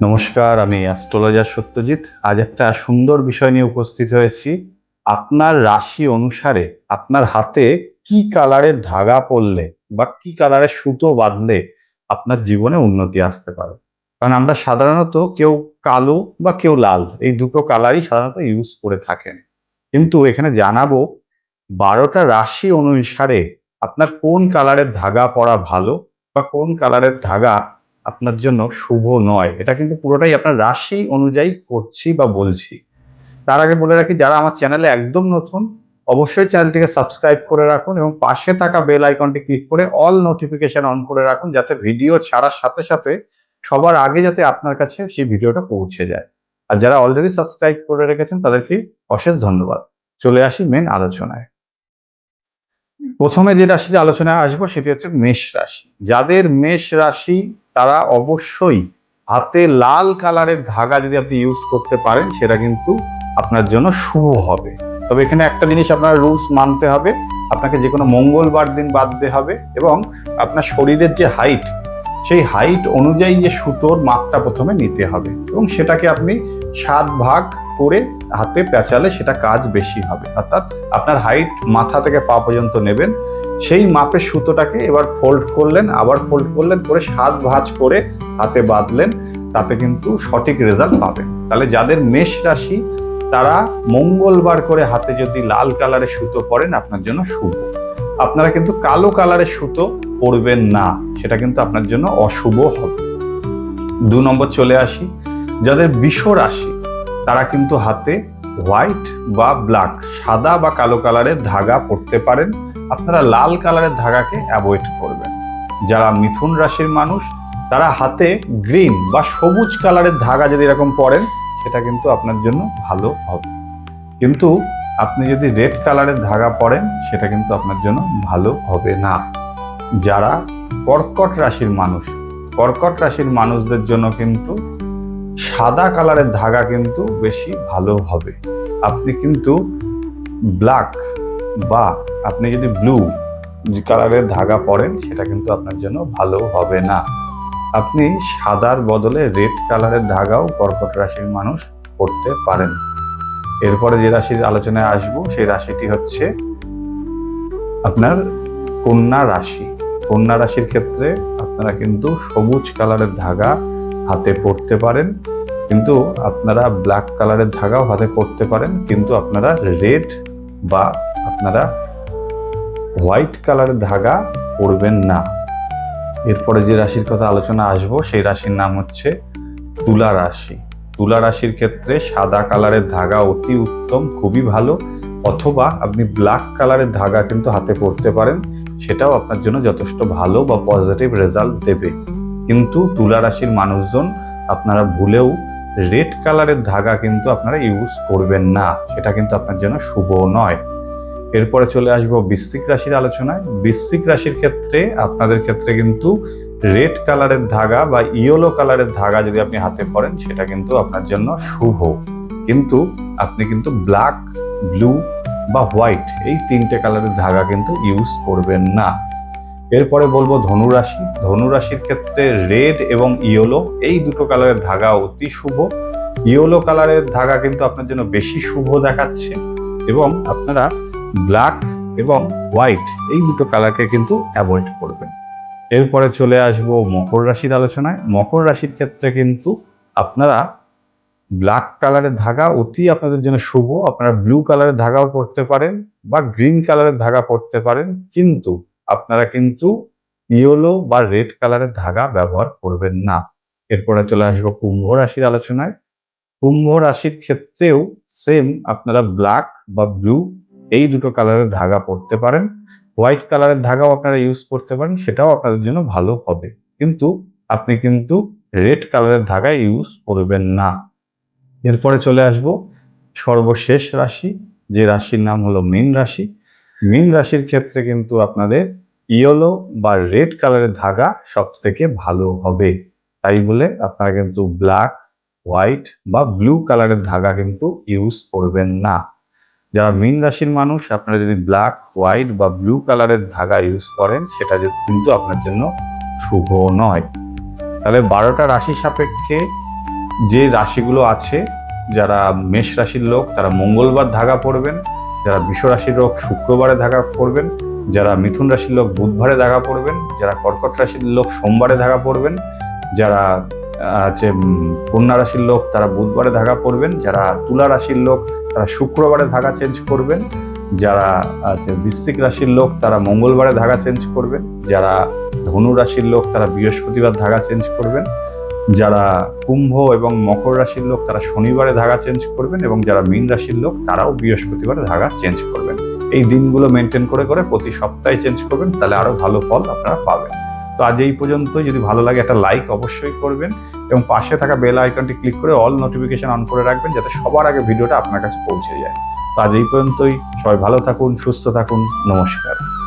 নমস্কার, আমি অ্যাস্ট্রোলজার সত্যজিৎ। আজ একটা সুন্দর বিষয় নিয়ে উপস্থিত হয়েছি। আপনার রাশি অনুসারে আপনার হাতে কি কালারের ধাগা পড়লে বা কি কালারের সুতো বাঁধলে আপনার জীবনে উন্নতি আসতে পারে? কারণ আমরা সাধারণত কেউ কালো বা কেউ লাল, এই দুটো কালারই সাধারণত ইউজ করে থাকেন। কিন্তু এখানে জানাব, বারোটা রাশি অনুসারে আপনার কোন কালারের ধাগা পরা ভালো বা কোন কালারের ধাগা আপনার জন্য শুভ নয়। এটা কিন্তু পুরোটাই আপনার রাশি অনুযায়ী করছি বা বলছি। তার আগে বলে রাখি, যারা আমার চ্যানেলে একদম নতুন, অবশ্যই চ্যানেলটিকে সাবস্ক্রাইব করে রাখুন এবং পাশে থাকা বেল আইকনটি ক্লিক করে অল নোটিফিকেশন অন করে রাখুন, যাতে ভিডিও ছাড়ার সাথে সাথে সবার আগে যাতে আপনার কাছে সেই ভিডিওটা পৌঁছে যায়। আর যারা অলরেডি সাবস্ক্রাইব করে রেখেছেন, তাদেরকে অশেষ ধন্যবাদ। চলে আসি মেন আলোচনায়। প্রথমে যে রাশির আলোচনায় আসব, সেটি হচ্ছে মেষ রাশি। যাদের মেষ রাশি তারা অবশ্যই হাতে লাল কালারের ধাগা যদি আপনি ইউজ করতে পারেন, সেটা কিন্তু আপনার জন্য শুভ হবে। তবে এখানে একটা জিনিস আপনার রুলস মানতে হবে। আপনাকে যে কোনো মঙ্গলবার দিন বাঁধতে হবে এবং আপনার শরীরের যে হাইট সেই হাইট অনুযায়ী যে সুতোর মাপটা প্রথমে নিতে হবে এবং সেটাকে আপনি সাত ভাগ করে হাতে পেঁচালে সেটা কাজ বেশি হবে। অর্থাৎ আপনার হাইট মাথা থেকে পা পর্যন্ত নেবেন। সেই মাপের সুতোটাকে এবার ফোল্ড করলেন, আবার ফোল্ড করলেন, করে সাত ভাঁজ করে হাতে বাঁধলেন, তাতে কিন্তু সঠিক রেজাল্ট পাবেন। তাহলে যাদের মেষ রাশি, তারা মঙ্গলবার করে হাতে যদি লাল কালারের সুতো পরেন, আপনার জন্য শুভ। আপনারা কিন্তু কালো কালারের সুতো পরবেন না, সেটা কিন্তু আপনার জন্য অশুভ হবে। দু নম্বর চলে আসি। যাদের বিষ রাশি, তারা কিন্তু হাতে হোয়াইট বা ব্ল্যাক, সাদা বা কালো কালারের ধাগা পরতে পারেন। আপনারা লাল কালারের ধাগাকে অ্যাভয়েড করবেন। যারা মিথুন রাশির মানুষ, তারা হাতে গ্রিন বা সবুজ কালারের ধাগা যদি এরকম পরেন, সেটা কিন্তু আপনার জন্য ভালো হবে। কিন্তু আপনি যদি রেড কালারের ধাগা পরেন, সেটা কিন্তু আপনার জন্য ভালো হবে না। যারা কর্কট রাশির মানুষ, কর্কট রাশির মানুষদের জন্য কিন্তু সাদা কালারের ধাগা কিন্তু বেশি ভালো হবে। আপনি কিন্তু ব্ল্যাক বা আপনি যদি ব্লু কালারের ধাগা পরেন, সেটা কিন্তু আপনার জন্য ভালো হবে না। আপনি সাদার বদলে রেড কালারের ধাগাও কর্কট রাশির মানুষ পড়তে পারেন। এরপরে যে রাশির আলোচনায় আসব, সেই রাশিটি হচ্ছে আপনার কন্যা রাশি। কন্যা রাশির ক্ষেত্রে আপনারা কিন্তু সবুজ কালারের ধাগা হাতে পড়তে পারেন, কিন্তু আপনারা ব্ল্যাক কালারের ধাগাও হাতে পড়তে পারেন, কিন্তু আপনারা রেড বা আপনারা হোয়াইট কালারের ধাগা পরবেন না। এরপরে যে রাশির কথা আলোচনা আসব, সেই রাশির নাম হচ্ছে তুলা রাশি। তুলা রাশির ক্ষেত্রে সাদা কালারের ধাগা অতি উত্তম, খুবই ভালো, অথবা আপনি ব্ল্যাক কালারের ধাগা কিন্তু হাতে পরতে পারেন, সেটাও আপনার জন্য যথেষ্ট ভালো বা পজিটিভ রেজাল্ট দেবে। কিন্তু তুলা রাশির মানুষজন আপনারা ভুলেও রেড কালারের ধাগা কিন্তু আপনারা ইউজ করবেন না। সেটা কিন্তু আপনার জন্য শুভ নয়। এরপরে চলে আসব বৃশ্চিক রাশির আলোচনায়। বৃশ্চিক রাশির ক্ষেত্রে, আপনাদের ক্ষেত্রে কিন্তু রেড কালারের ধাগা বা ইয়েলো কালারের ধাগা যদি আপনি হাতে পরেন, সেটা কিন্তু আপনার জন্য শুভ। কিন্তু আপনি কিন্তু ব্ল্যাক, ব্লু বা হোয়াইট এই তিনটে কালারের ধাগা কিন্তু ইউজ করবেন না। এরপরে বলব ধনুরাশি ধনুরাশির ক্ষেত্রে রেড এবং ইয়েলো, এই দুটো কালারের ধাগা অতি শুভ। ইয়েলো কালারের ধাগা কিন্তু আপনার জন্য বেশি শুভ দেখাচ্ছে এবং আপনারা ব্ল্যাক এবং হোয়াইট এই দুটো কালারকে কিন্তু অ্যাভয়েড করবেন। এরপরে চলে আসব মকর রাশির আলোচনায়। মকর রাশির ক্ষেত্রে কিন্তু আপনারা ব্ল্যাক কালারের ধাগা অতি আপনাদের জন্য শুভ। আপনারা ব্লু কালারের ধাগাও পরতে পারেন বা গ্রিন কালারের ধাগা পরতে পারেন। কিন্তু আপনারা কিন্তু ইয়েলো বা রেড কালারের ধাগা ব্যবহার করবেন না। এরপরে চলে আসব কুম্ভ রাশির আলোচনায়। কুম্ভ রাশির ক্ষেত্রেও সেম আপনারা ব্ল্যাক বা ব্লু এই দুটো কালারের ধাগা পরতে পারেন। হোয়াইট কালারের ধাগাও আপনারা ইউজ করতে পারেন, সেটাও আপনাদের জন্য ভালো হবে। কিন্তু আপনি কিন্তু রেড কালারের ধাগা ইউজ করবেন না। এরপরে চলে আসব সর্বশেষ রাশি, যে রাশির নাম হলো মীন রাশি। মীন রাশির ক্ষেত্রে কিন্তু আপনাদের ইয়েলো বা রেড কালারের ধাগা সব থেকে ভালো হবে। তাই বলে আপনারা কিন্তু ব্ল্যাক, হোয়াইট বা ব্লু কালারের ধাগা কিন্তু ইউজ করবেন না। যারা মীন রাশির মানুষ, আপনারা যদি ব্ল্যাক, হোয়াইট বা ব্লু কালারের ধাগা ইউজ করেন, সেটা কিন্তু আপনার জন্য শুভ নয়। তাহলে বারোটা রাশি সাপেক্ষে যে রাশিগুলো আছে, যারা মেষ রাশির লোক, তারা মঙ্গলবার ধাগা পড়বেন, যারা বৃষ রাশির লোক, শুক্রবারে ধাগা পড়বেন যারা মিথুন রাশির লোক বুধবারে ধাগা পড়বেন, যারা কর্কট রাশির লোক সোমবারে ধাগা পড়বেন, যারা আছে কন্যা রাশির লোক তারা বুধবারে ধাগা পড়বেন, যারা তুলা রাশির লোক তারা শুক্রবারে ধাগা চেঞ্জ করবেন, যারা আছে বৃশ্চিক রাশির লোক তারা মঙ্গলবারে ধাগা চেঞ্জ করবেন, যারা ধনু রাশির লোক তারা বৃহস্পতিবার ধাগা চেঞ্জ করবেন, যারা কুম্ভ এবং মকর রাশির লোক তারা শনিবারে ধাগা চেঞ্জ করবেন এবং যারা মীন রাশির লোক তারাও বৃহস্পতিবারে ধাগা চেঞ্জ করবেন। এই দিনগুলো মেনটেন করে করে প্রতি সপ্তাহে চেঞ্জ করবেন, তাহলে আরও ভালো ফল আপনারা পাবেন। তো আজ এই পর্যন্ত যদি ভালো লাগে একটা লাইক অবশ্যই করবেন এবং পাশে থাকা বেল আইকনটি ক্লিক করে অল নোটিফিকেশন অন করে রাখবেন, যাতে সবার আগে ভিডিওটা আপনার কাছে পৌঁছে যায়। তো আজ এই পর্যন্তই। সবাই ভালো থাকুন, সুস্থ থাকুন। নমস্কার।